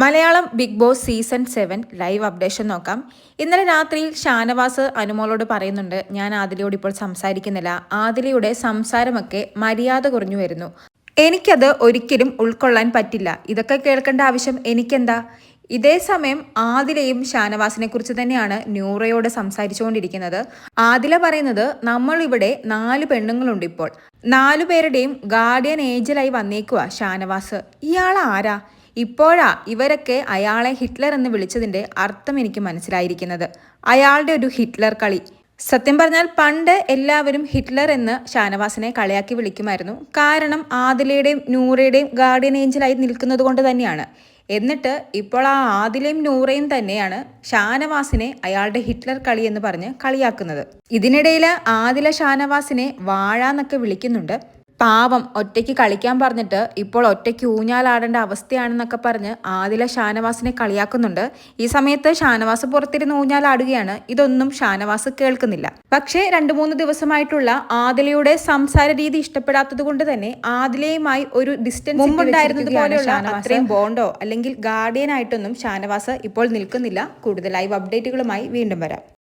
Malayalam big boss season seven live updation നോക്കാം. ഇന്നലെ രാത്രിയിൽ ഷാനവാസ് അനുമോളോട് പറയുന്നുണ്ട് ഞാൻ ആദിലയോട് ഇപ്പോൾ സംസാരിക്കുന്നില്ല. ആദിലയുടെ സംസാരമൊക്കെ മര്യാദ കുറഞ്ഞു വരുന്നു. എനിക്കത് ഒരിക്കലും ഉൾക്കൊള്ളാൻ പറ്റില്ല. ഇതൊക്കെ കേൾക്കേണ്ട ആവശ്യം എനിക്കെന്താ? ഇതേ സമയം ആദിലയും ഷാനവാസിനെ കുറിച്ച് തന്നെയാണ് ന്യൂറയോട് സംസാരിച്ചുകൊണ്ടിരിക്കുന്നത്. ആദില പറയുന്നത് നമ്മൾ ഇവിടെ നാല് പെണ്ണുങ്ങളുണ്ട് ഇപ്പോൾ. നാലു പേരുടെയും ഗാർഡിയൻ ഏജലായി വന്നേക്കുക ഷാനവാസ്. ഇയാൾ ആരാ ഇപ്പോഴാ ഇവരൊക്കെ അയാളെ ഹിറ്റ്ലർ എന്ന് വിളിച്ചതിന്റെ അർത്ഥം എനിക്ക് മനസ്സിലായിരിക്കുന്നത്. അയാളുടെ ഒരു ഹിറ്റ്ലർ കളി. സത്യം പറഞ്ഞാൽ പണ്ട് എല്ലാവരും ഹിറ്റ്ലർ എന്ന് ഷാനവാസിനെ കളിയാക്കി വിളിക്കുമായിരുന്നു. കാരണം ആദിലയുടെയും നൂറയുടെയും ഗാർഡിയൻ ഏഞ്ചലായി നിൽക്കുന്നത് കൊണ്ട് തന്നെയാണ്. എന്നിട്ട് ഇപ്പോൾ ആ ആദിലയും നൂറയും തന്നെയാണ് ഷാനവാസിനെ അയാളുടെ ഹിറ്റ്ലർ കളി എന്ന് പറഞ്ഞ് കളിയാക്കുന്നത്. ഇതിനിടയിൽ ആദില ഷാനവാസിനെ വാഴ എന്നൊക്കെ വിളിക്കുന്നുണ്ട്. പാവം ഒറ്റയ്ക്ക് കളിക്കാൻ പറഞ്ഞിട്ട് ഇപ്പോൾ ഒറ്റയ്ക്ക് ഊഞ്ഞാലാടേണ്ട അവസ്ഥയാണെന്നൊക്കെ പറഞ്ഞ് ആദില ഷാനവാസിനെ കളിയാക്കുന്നുണ്ട്. ഈ സമയത്ത് ഷാനവാസ് പുറത്തിരുന്ന് ഊഞ്ഞാലാടുകയാണ്. ഇതൊന്നും ഷാനവാസ് കേൾക്കുന്നില്ല. പക്ഷേ രണ്ടു മൂന്ന് ദിവസമായിട്ടുള്ള ആദിലയുടെ സംസാര രീതി ഇഷ്ടപ്പെടാത്തത് കൊണ്ട് തന്നെ ആദിലയുമായി ഒരു ഡിസ്റ്റൻസ് മുമ്പുണ്ടായിരുന്നത് പോലെയുള്ള അത്രയും ബോണ്ടോ അല്ലെങ്കിൽ ഗാർഡിയൻ ആയിട്ടൊന്നും ഷാനവാസ് ഇപ്പോൾ നിൽക്കുന്നില്ല. കൂടുതൽ ലൈവ് അപ്ഡേറ്റുകളുമായി വീണ്ടും വരാം.